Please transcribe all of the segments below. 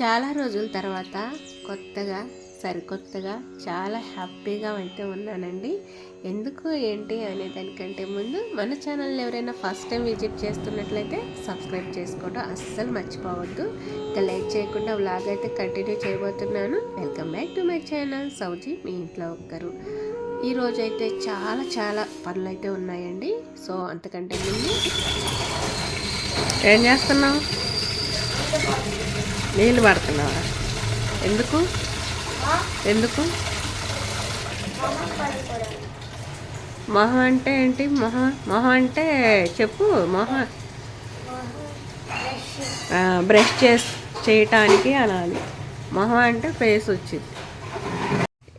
చాలా రోజుల తర్వాత కొత్తగా సరికొత్తగా చాలా హ్యాపీగా అయితే ఉన్నానండి. ఎందుకు ఏంటి అనే దానికంటే ముందు మన ఛానల్ని ఎవరైనా ఫస్ట్ టైం విజిట్ చేస్తున్నట్లయితే సబ్స్క్రైబ్ చేసుకోవడం అస్సలు మర్చిపోవద్దు. ఇంకా లేట్ చేయకుండా వ్లాగ్ అయితే కంటిన్యూ చేయబోతున్నాను. Welcome back to my channel. సౌజీ మీ ఇంట్లో ఒక్కరు. ఈరోజు అయితే చాలా చాలా పనులు అయితే ఉన్నాయండి. సో అంతకంటే ముందు ఏం చేస్తున్నావు? నీళ్ళు పడుతున్నావా ఎందుకు? ఎందుకు? మొహం అంటే ఏంటి? మొహం మొహం అంటే చెప్పు మొహం. బ్రష్ చేసి చేయటానికి అనాలి. మొహం అంటే ఫేస్ వచ్చింది.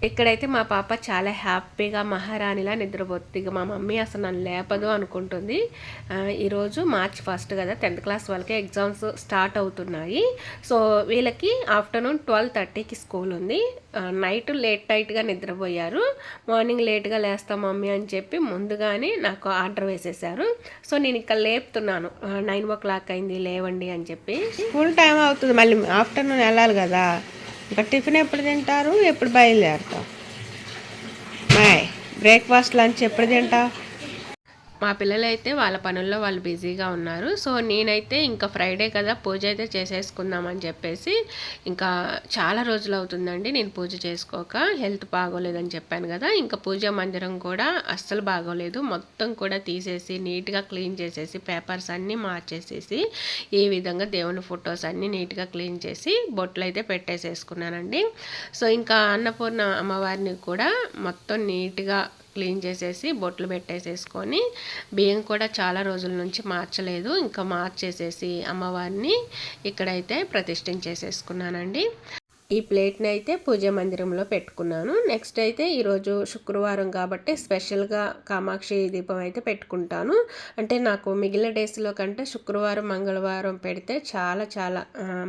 ఇక్కడైతే మా పాప చాలా హ్యాపీగా మహారాణిలా నిద్రపోతుంది ఇక మా మమ్మీ అసలు నన్ను లేపదు అనుకుంటుంది. ఈరోజు మార్చ్ ఫస్ట్ కదా టెన్త్ క్లాస్ వాళ్ళకి ఎగ్జామ్స్ స్టార్ట్ అవుతున్నాయి. సో వీళ్ళకి ఆఫ్టర్నూన్ ట్వెల్వ్ థర్టీకి స్కూల్ ఉంది. నైట్ లేట్ నైట్గా నిద్రపోయారు. మార్నింగ్ లేట్గా లేస్తాం మమ్మీ అని చెప్పి ముందుగానే నాకు ఆర్డర్ వేసేసారు సో నేను ఇక్కడ లేపుతున్నాను. నైన్ ఓ క్లాక్ అయింది లేవండి అని చెప్పి. స్కూల్ టైం అవుతుంది. మళ్ళీ ఆఫ్టర్నూన్ వెళ్ళాలి కదా. ఇంకా టిఫిన్ ఎప్పుడు తింటారు? ఎప్పుడు బయలుదేరు బ్రేక్ఫాస్ట్ లంచ్ ఎప్పుడు తింటావు మా పిల్లలు అయితే వాళ్ళ పనుల్లో వాళ్ళు బిజీగా ఉన్నారు. సో నేనైతే ఇంకా ఫ్రైడే కదా పూజ అయితే చేసేసుకుందామని చెప్పేసి ఇంకా చాలా రోజులు అవుతుందండి నేను పూజ చేసుకోక. హెల్త్ బాగోలేదని చెప్పాను కదా ఇంకా పూజ మందిరం కూడా అస్సలు బాగోలేదు. మొత్తం కూడా తీసేసి నీట్గా క్లీన్ చేసేసి పేపర్స్ అన్నీ మార్చేసేసి ఈ విధంగా దేవుని ఫొటోస్ అన్నీ నీట్గా క్లీన్ చేసి బొట్లు అయితే పెట్టేసేసుకున్నానండి. సో ఇంకా అన్నపూర్ణ అమ్మవారిని కూడా మొత్తం నీట్గా క్లీన్ చేసేసి బొట్లు పెట్టేసేసుకొని బియ్యం కూడా చాలా రోజుల నుంచి మార్చలేదు. ఇంకా మార్చేసేసి అమ్మవారిని ఇక్కడైతే ప్రతిష్ఠించేసేసుకున్నానండి. ఈ ప్లేట్ని అయితే పూజ మందిరంలో పెట్టుకున్నాను. నెక్స్ట్ అయితే ఈరోజు శుక్రవారం కాబట్టి స్పెషల్గా కామాక్షి దీపం అయితే పెట్టుకుంటాను. అంటే నాకు మిగిలిన డేస్లో కంటే శుక్రవారం మంగళవారం పెడితే చాలా చాలా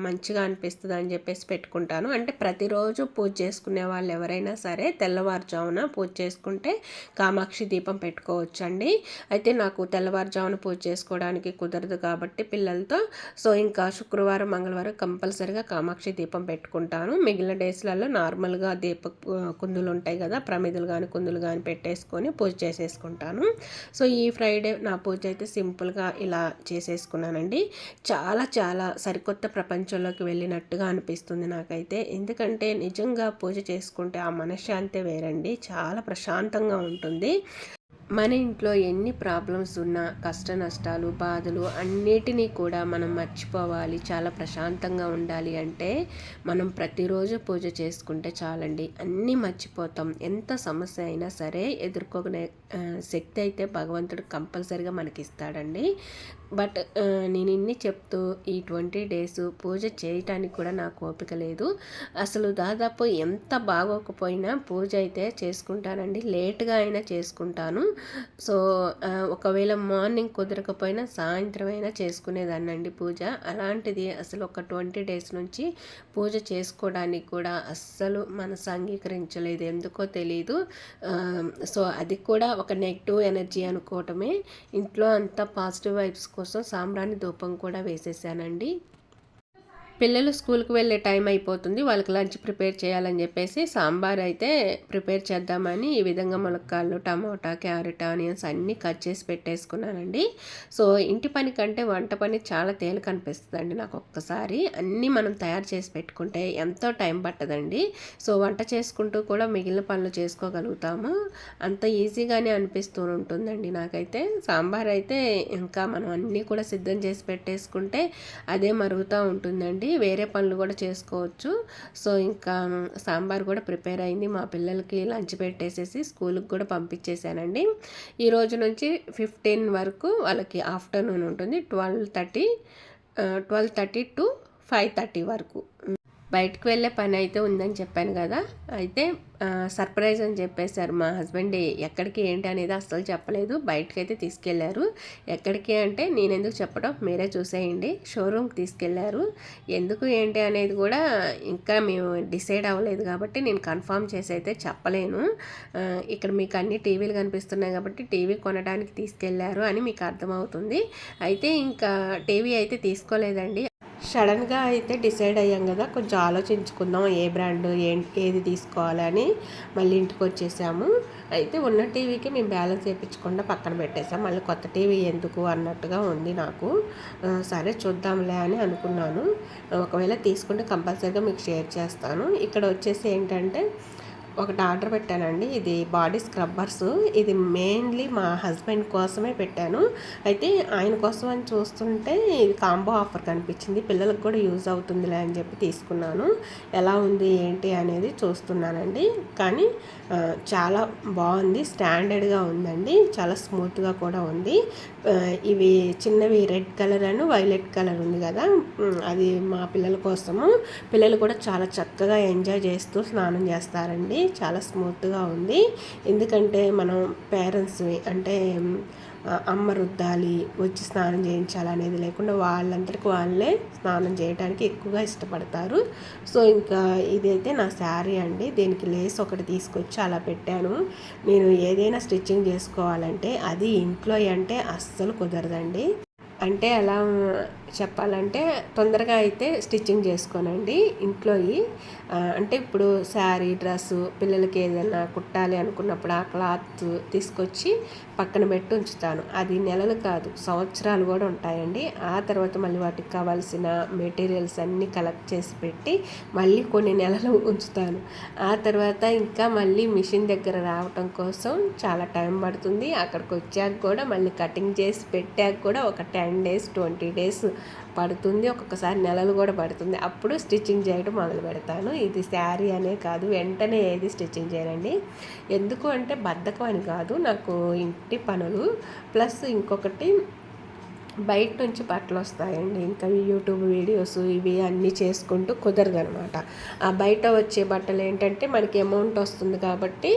మంచిగా అనిపిస్తుంది అని చెప్పేసి పెట్టుకుంటాను. అంటే ప్రతిరోజు పూజ చేసుకునే వాళ్ళు ఎవరైనా సరే తెల్లవారుజామున పూజ చేసుకుంటే కామాక్షి దీపం పెట్టుకోవచ్చండి. అయితే నాకు తెల్లవారుజామున పూజ చేసుకోవడానికి కుదరదు కాబట్టి పిల్లలతో సో ఇంకా శుక్రవారం మంగళవారం కంపల్సరిగా కామాక్షి దీపం పెట్టుకుంటాను. మిగిలిన డేస్లలో నార్మల్గా దీప కుందులు ఉంటాయి కదా ప్రమిదలు కానీ కుందులు కానీ పెట్టేసుకొని పూజ చేసేసుకుంటాను. సో ఈ ఫ్రైడే నా పూజ అయితే సింపుల్గా ఇలా చేసేసుకున్నానండి. చాలా చాలా సరికొత్త ప్రపంచంలోకి వెళ్ళినట్టుగా అనిపిస్తుంది నాకైతే. ఎందుకంటే నిజంగా పూజ చేసుకుంటే ఆ మనశ్శాంతి వేరండి. చాలా ప్రశాంతంగా ఉంటుంది. మన ఇంట్లో ఎన్ని ప్రాబ్లమ్స్ ఉన్నా కష్ట నష్టాలు బాధలు అన్నిటినీ కూడా మనం మర్చిపోవాలి చాలా ప్రశాంతంగా ఉండాలి అంటే మనం ప్రతిరోజు పూజ చేసుకుంటే చాలండి. అన్నీ మర్చిపోతాం. ఎంత సమస్య అయినా సరే ఎదుర్కొనే శక్తి అయితే భగవంతుడు కంపల్సరిగా మనకి ఇస్తాడండి బట్ నేను ఇన్ని చెప్తూ ఈ ట్వంటీ డేస్ పూజ చేయటానికి కూడా నాకు ఓపిక లేదు. అసలు దాదాపు ఎంత బాగోకపోయినా పూజ అయితే చేసుకుంటానండి. లేట్గా అయినా చేసుకుంటాను. సో ఒకవేళ మార్నింగ్ కుదరకపోయినా సాయంత్రం అయినా చేసుకునేదాన్నండి పూజ. అలాంటిది అసలు ఒక ట్వంటీ డేస్ నుంచి పూజ చేసుకోవడానికి కూడా అస్సలు మనసు అంగీకరించలేదు. ఎందుకో తెలియదు సో అది కూడా ఒక నెగిటివ్ ఎనర్జీ అనుకోవటమే. ఇంట్లో అంతా పాజిటివ్ వైబ్స్ కోసం సాంబ్రాణి ధూపం కూడా వేసేసానండి. పిల్లలు స్కూల్కి వెళ్ళే టైం అయిపోతుంది. వాళ్ళకి లంచ్ ప్రిపేర్ చేయాలని చెప్పేసి సాంబార్ అయితే ప్రిపేర్ చేద్దామని ఈ విధంగా ములక్కాళ్ళు టమాటా క్యారెట్ ఆనియన్స్ అన్నీ కట్ చేసి పెట్టేసుకున్నానండి. సో ఇంటి పని కంటే వంట పని చాలా తేలిక అనిపిస్తుందండి నాకు ఒక్కసారి అన్నీ మనం తయారు చేసి పెట్టుకుంటే ఎంతో టైం పట్టదండి. సో వంట చేసుకుంటూ కూడా మిగిలిన పనులు చేసుకోగలుగుతాము. అంత ఈజీగానే అనిపిస్తూ ఉంటుందండి నాకైతే. సాంబార్ అయితే ఇంకా మనం అన్నీ కూడా సిద్ధం చేసి పెట్టేసుకుంటే అదే మరుగుతూ ఉంటుందండి. వేరే పనులు కూడా చేసుకోవచ్చు. సో ఇంకా సాంబార్ కూడా ప్రిపేర్ అయింది. మా పిల్లలకి లంచ్ పెట్టేసేసి స్కూల్కి కూడా పంపించేశానండి. ఈ రోజు నుంచి ఫిఫ్టీన్ వరకు వాళ్ళకి ఆఫ్టర్నూన్ ఉంటుంది. Twelve thirty twelve thirty to five thirty వరకు. బయటకు వెళ్ళే పని అయితే ఉందని చెప్పాను కదా. అయితే సర్ప్రైజ్ అని చెప్పేశారు మా హస్బెండ్. ఎక్కడికి ఏంటి అనేది అస్సలు చెప్పలేదు. బయటకు అయితే తీసుకెళ్ళారు. ఎక్కడికి అంటే నేను ఎందుకు చెప్పడం? మీరే చూసేయండి. షోరూమ్కి తీసుకెళ్ళారు. ఎందుకు ఏంటి అనేది కూడా ఇంకా మేము డిసైడ్ అవ్వలేదు కాబట్టి నేను కన్ఫామ్ చేసి అయితే చెప్పలేను. ఇక్కడ మీకు అన్ని టీవీలు కనిపిస్తున్నాయి కాబట్టి టీవీ కొనడానికి తీసుకెళ్ళారు అని మీకు అర్థమవుతుంది. అయితే ఇంకా టీవీ అయితే తీసుకోలేదండి. సడన్గా అయితే డిసైడ్ అయ్యాం కదా కొంచెం ఆలోచించుకుందాం ఏ బ్రాండ్ ఏంటి ఏది తీసుకోవాలని మళ్ళీ ఇంటికి వచ్చేసాము. అయితే ఉన్న టీవీకి మేము బ్యాలెన్స్ వేయించకుండా పక్కన పెట్టేసాం. మళ్ళీ కొత్త టీవీ ఎందుకు అన్నట్టుగా ఉంది నాకు. సరే చూద్దాంలే అని అనుకున్నాను. ఒకవేళ తీసుకుంటే కంపల్సరీగా మీకు షేర్ చేస్తాను. ఇక్కడ వచ్చేసి ఏంటంటే ఒకటి ఆర్డర్ పెట్టానండి. ఇది బాడీ స్క్రబ్బర్స్. ఇది మెయిన్లీ మా హస్బెండ్ కోసమే పెట్టాను. అయితే ఆయన కోసం అని చూస్తుంటే ఇది కాంబో ఆఫర్ కనిపించింది. పిల్లలకు కూడా యూజ్ అవుతుందిలే అని చెప్పి తీసుకున్నాను. ఎలా ఉంది ఏంటి అనేది చూస్తున్నానండి. కానీ చాలా బాగుంది. స్టాండర్డ్గా ఉందండి. చాలా స్మూత్గా కూడా ఉంది. ఇవి చిన్నవి red colour and violet colour ఉంది కదా. అది మా పిల్లల కోసము. పిల్లలు కూడా చాలా చక్కగా ఎంజాయ్ చేస్తూ స్నానం చేస్తారండి. చాలా స్మూత్గా ఉంది. ఎందుకంటే మనం పేరెంట్స్వి అంటే అమ్మ రుద్దాలి వచ్చి స్నానం చేయించాలి అనేది లేకుండా వాళ్ళందరికీ వాళ్ళే స్నానం చేయడానికి ఎక్కువగా ఇష్టపడతారు. సో ఇంకా ఇదైతే నా శారీ అండి. దీనికి లేస్ ఒకటి తీసుకొచ్చి అలా పెట్టాను. నేను ఏదైనా స్టిచ్చింగ్ చేసుకోవాలంటే అది ఇంట్లో అంటే అస్సలు కుదరదండి. అంటే అలా చెప్పాలంటే తొందరగా అయితే స్టిచ్చింగ్ చేసుకోనండి ఇంట్లోయి. అంటే ఇప్పుడు శారీ డ్రెస్సు పిల్లలకి ఏదైనా కుట్టాలి అనుకున్నప్పుడు ఆ క్లాత్ తీసుకొచ్చి పక్కన పెట్టి ఉంచుతాను. అది నెలలు కాదు సంవత్సరాలు కూడా ఉంటాయండి. ఆ తర్వాత మళ్ళీ వాటికి కావాల్సిన మెటీరియల్స్ అన్నీ కలెక్ట్ చేసి పెట్టి మళ్ళీ కొన్ని నెలలు ఉంచుతాను. ఆ తర్వాత ఇంకా మళ్ళీ మిషన్ దగ్గర రావటం కోసం చాలా టైం పడుతుంది. అక్కడికి వచ్చాక కూడా మళ్ళీ కటింగ్ చేసి పెట్టాక కూడా ఒక టెన్ డేస్ ట్వంటీ డేస్ పడుతుంది ఒక్కొక్కసారి నెలలు కూడా పడుతుంది. అప్పుడు స్టిచ్చింగ్ చేయడం మొదలు పెడతాను. ఇది శారీ అనే కాదు వెంటనే ఏది స్టిచ్చింగ్ చేయనండి. ఎందుకు అంటే బద్ధకం అని కాదు నాకు ఇంటి పనులు ప్లస్ ఇంకొకటి బయట నుంచి బట్టలు వస్తాయండి. ఇంకా యూట్యూబ్ వీడియోస్ ఇవి అన్నీ చేసుకుంటూ కుదరదు అనమాట ఆ బయట వచ్చే బట్టలు ఏంటంటే మనకి అమౌంట్ వస్తుంది కాబట్టి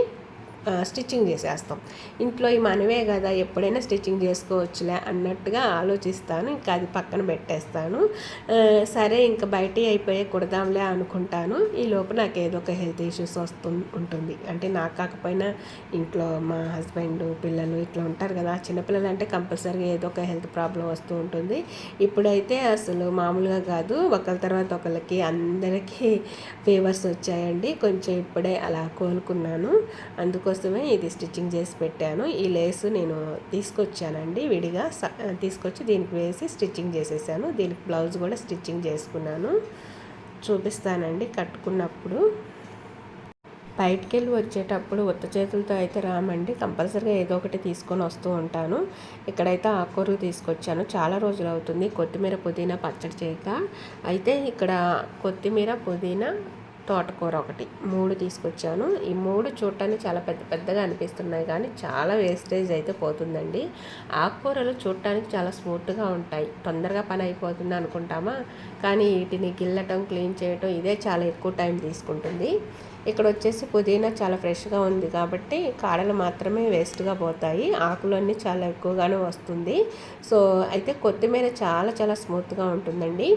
స్టిచ్చింగ్ చేసేస్తాం. ఇంట్లో ఈ మనమే కదా ఎప్పుడైనా స్టిచ్చింగ్ చేసుకోవచ్చులే అన్నట్టుగా ఆలోచిస్తాను. ఇంకా అది పక్కన పెట్టేస్తాను. సరే ఇంకా బయట అయిపోయే కుడదాంలే అనుకుంటాను. ఈ లోపు నాకు ఏదో ఒక హెల్త్ ఇష్యూస్ వస్తు ఉంటుంది. అంటే నాకు కాకపోయినా ఇంట్లో మా హస్బెండ్ పిల్లలు ఇట్లా ఉంటారు కదా చిన్నపిల్లలు అంటే కంపల్సరీగా ఏదో ఒక హెల్త్ ప్రాబ్లం వస్తూ ఉంటుంది. ఇప్పుడైతే అసలు మామూలుగా కాదు. ఒకరి తర్వాత ఒకరికి అందరికీ ఫీవర్స్ వచ్చాయండి. కొంచెం ఇప్పుడే అలా కోలుకున్నాను. కోసమే ఇది స్టిచ్చింగ్ చేసి పెట్టాను. ఈ లేసు నేను తీసుకొచ్చానండి విడిగా. స- తీసుకొచ్చి దీనికి వేసి స్టిచ్చింగ్ చేసేసాను. దీనికి బ్లౌజ్ కూడా స్టిచ్చింగ్ చేసుకున్నాను. చూపిస్తానండి కట్టుకున్నప్పుడు. బయటికి వెళ్ళి వచ్చేటప్పుడు ఉత్త చేతులతో అయితే రామండి. కంపల్సరీగా ఏదో ఒకటి తీసుకొని వస్తూ ఉంటాను. ఇక్కడైతే ఆకూరలు తీసుకొచ్చాను. చాలా రోజులు అవుతుంది. కొత్తిమీర పుదీనా పచ్చడి చేయక. అయితే ఇక్కడ కొత్తిమీర పుదీనా తోటకూర ఒకటి. మూడు తీసుకొచ్చాను. ఈ మూడు చూడటానికి చాలా పెద్ద పెద్దగా అనిపిస్తున్నాయి కానీ చాలా వేస్టేజ్ అయితే పోతుందండి. ఆకుకూరలు చూడటానికి చాలా స్మూత్గా ఉంటాయి. తొందరగా పని అయిపోతుంది అనుకుంటామా? కానీ వీటిని గిల్లటం క్లీన్ చేయటం ఇదే చాలా ఎక్కువ టైం తీసుకుంటుంది. ఇక్కడ వచ్చేసి పుదీనా చాలా ఫ్రెష్గా ఉంది కాబట్టి కాడలు మాత్రమే వేస్ట్గా పోతాయి. ఆకులు అన్నీ చాలా ఎక్కువగానే వస్తుంది. సో అయితే కొత్తిమీర చాలా చాలా స్మూత్గా ఉంటుందండి.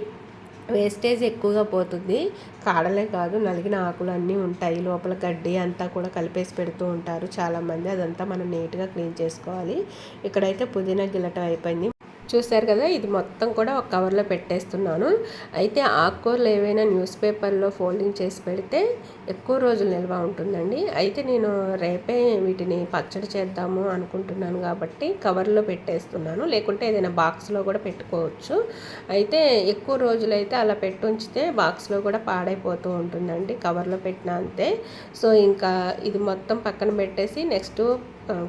వేస్టేజ్ ఎక్కువగా పోతుంది. కాడలే కాదు నలిగిన ఆకులు అన్నీ ఉంటాయి. లోపల గడ్డి అంతా కూడా కలిపేసి పెడుతూ ఉంటారు. చాలామంది అదంతా మనం నీట్గా క్లీన్ చేసుకోవాలి. ఇక్కడైతే పుదీనా గిల్లటం అయిపోయింది. చూశారు కదా ఇది మొత్తం కూడా ఒక కవర్లో పెట్టేస్తున్నాను. అయితే ఆకుకూరలు ఏవైనా న్యూస్ పేపర్లో ఫోల్డింగ్ చేసి పెడితే ఎక్కువ రోజులు నిల్వ ఉంటుందండి. అయితే నేను రేపే వీటిని పచ్చడి చేద్దాము అనుకుంటున్నాను కాబట్టి కవర్లో పెట్టేస్తున్నాను. లేకుంటే ఏదైనా బాక్స్లో కూడా పెట్టుకోవచ్చు. అయితే ఎక్కువ రోజులైతే అలా పెట్టి ఉంచితే బాక్స్లో కూడా పాడైపోతూ ఉంటుందండి కవర్లో పెట్టిన అంతే. సో ఇంకా ఇది మొత్తం పక్కన పెట్టేసి నెక్స్ట్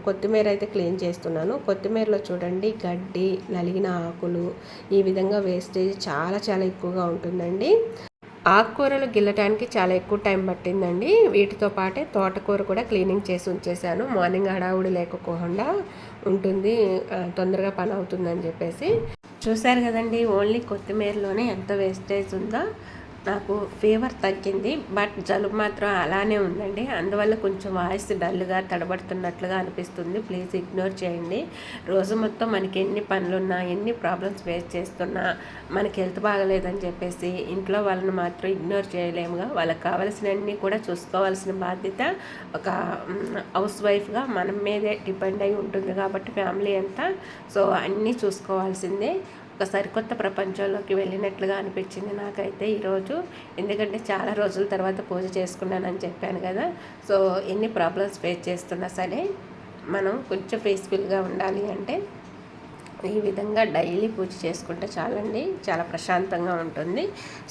కొత్తిమీర అయితే క్లీన్ చేస్తున్నాను. కొత్తిమీరలో చూడండి గడ్డి నలిగిన ఆకులు ఈ విధంగా వేస్టేజ్ చాలా చాలా ఎక్కువగా ఉంటుందండి. ఆకుకూరలు గిల్లటానికి చాలా ఎక్కువ టైం పట్టిందండి. వీటితో పాటే తోటకూర కూడా క్లీనింగ్ చేసి ఉంచేసాను మార్నింగ్ హడావుడి లేకపోకుండా ఉంటుంది. తొందరగా పని అవుతుందని చెప్పేసి. చూశారు కదండి ఓన్లీ కొత్తిమీరలోనే ఎంత వేస్టేజ్ ఉందో? నాకు ఫీవర్ తగ్గింది బట్ జలుబు మాత్రం అలానే ఉందండి. అందువల్ల కొంచెం వాయిస్ డల్గా తడబడుతున్నట్లుగా అనిపిస్తుంది. ప్లీజ్ ఇగ్నోర్ చేయండి. రోజు మొత్తం మనకి ఎన్ని పనులున్నా ఎన్ని ప్రాబ్లమ్స్ ఫేస్ చేస్తున్నా మనకి హెల్త్ బాగలేదని చెప్పేసి ఇంట్లో వాళ్ళని మాత్రం ఇగ్నోర్ చేయలేముగా. వాళ్ళకి కావాల్సినవన్నీ కూడా చూసుకోవాల్సిన బాధ్యత ఒక హౌస్ వైఫ్గా మన మీదే డిపెండ్ అయి ఉంటుంది కాబట్టి ఫ్యామిలీ అంతా. సో అన్నీ చూసుకోవాల్సిందే. ఒక సరికొత్త ప్రపంచంలోకి వెళ్ళినట్లుగా అనిపించింది నాకైతే ఈరోజు. ఎందుకంటే చాలా రోజుల తర్వాత పూజ చేసుకున్నానని చెప్పాను కదా. సో ఎన్ని ప్రాబ్లమ్స్ ఫేస్ చేస్తున్నా సరే మనం కొంచెం పీస్ఫుల్గా ఉండాలి అంటే ఈ విధంగా డైలీ పూజ చేసుకుంటే చాలండి. చాలా ప్రశాంతంగా ఉంటుంది.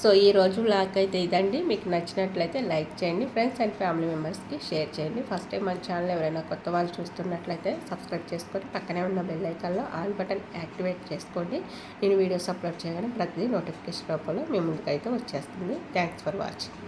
సో ఈ రోజు బ్లాగ్ అయితే ఇదండి. మీకు నచ్చినట్లయితే లైక్ చేయండి. ఫ్రెండ్స్ అండ్ ఫ్యామిలీ మెంబర్స్కి షేర్ చేయండి. ఫస్ట్ టైం మన ఛానల్ ఎవరైనా కొత్త వాళ్ళు చూస్తున్నట్లయితే సబ్స్క్రైబ్ చేసుకొని పక్కనే ఉన్న బెల్ ఐకాన్లో ఆల్ బటన్ యాక్టివేట్ చేసుకోండి. నేను వీడియోస్ అప్లోడ్ చేయగానే ప్రతిదీ నోటిఫికేషన్ రూపంలో మీ ముందుకైతే వచ్చేస్తుంది. Thanks for watching.